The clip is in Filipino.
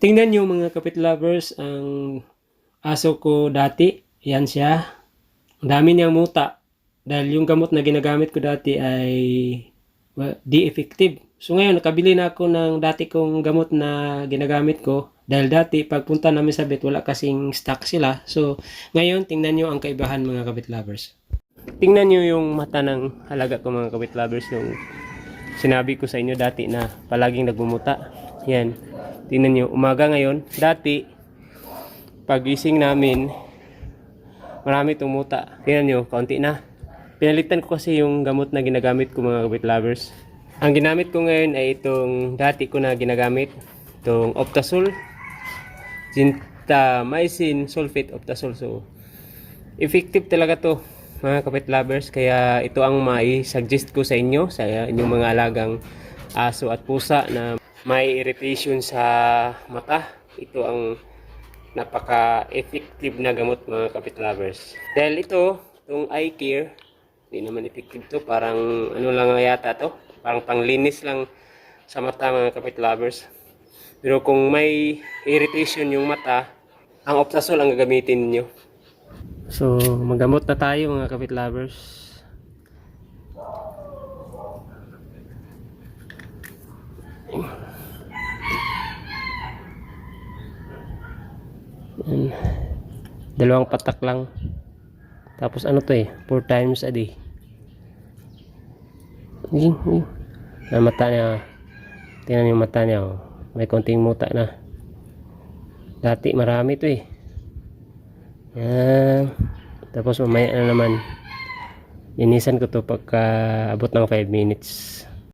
Tingnan nyo mga kapit lovers, ang aso ko dati, yan siya. Ang dami niyang muta. Dahil yung gamot na ginagamit ko dati ay well, di effective. So ngayon, nakabili na ako ng dati kong gamot na ginagamit ko. Dahil dati, pagpunta namin sa vet, wala kasing stock sila. So, ngayon, tingnan nyo ang kaibahan mga kapit lovers. Tingnan nyo yung mata ng halaga ko mga kapit lovers. Yung sinabi ko sa inyo dati na palaging nagmumuta. Yan. Tingnan nyo, umaga ngayon. Dati, pagising namin, marami tumuta. Tingnan nyo, kaunti na. Pinalitan ko kasi yung gamot na ginagamit ko mga kapit lovers. Ang ginamit ko ngayon ay itong dati ko na ginagamit. Itong Optasol. Gentamicin sulfate Optasol. So, effective talaga to mga kapit lovers. Kaya ito ang mai-suggest ko sa inyo, sa inyong mga alagang aso at pusa na may irritation sa mata. Ito ang napaka-effective na gamot mga kapit lovers. Dahil ito, itong eye care, hindi naman effective to. Parang ano lang yata to. Parang panglinis lang sa mata mga kapit lovers. Pero kung may irritation yung mata, ang Optasol ang gagamitin niyo. So, magamot na tayo mga kapit lovers. Yan. Dalawang patak lang. Tapos ano to eh, four times a day. Yun, yun. Na mata niya. Tingnan yung mata niya. Oh. May konting muta na. Dati marami to eh. Yan. Tapos mamaya na naman. Linisan ko to pagka abot ng 5 minutes.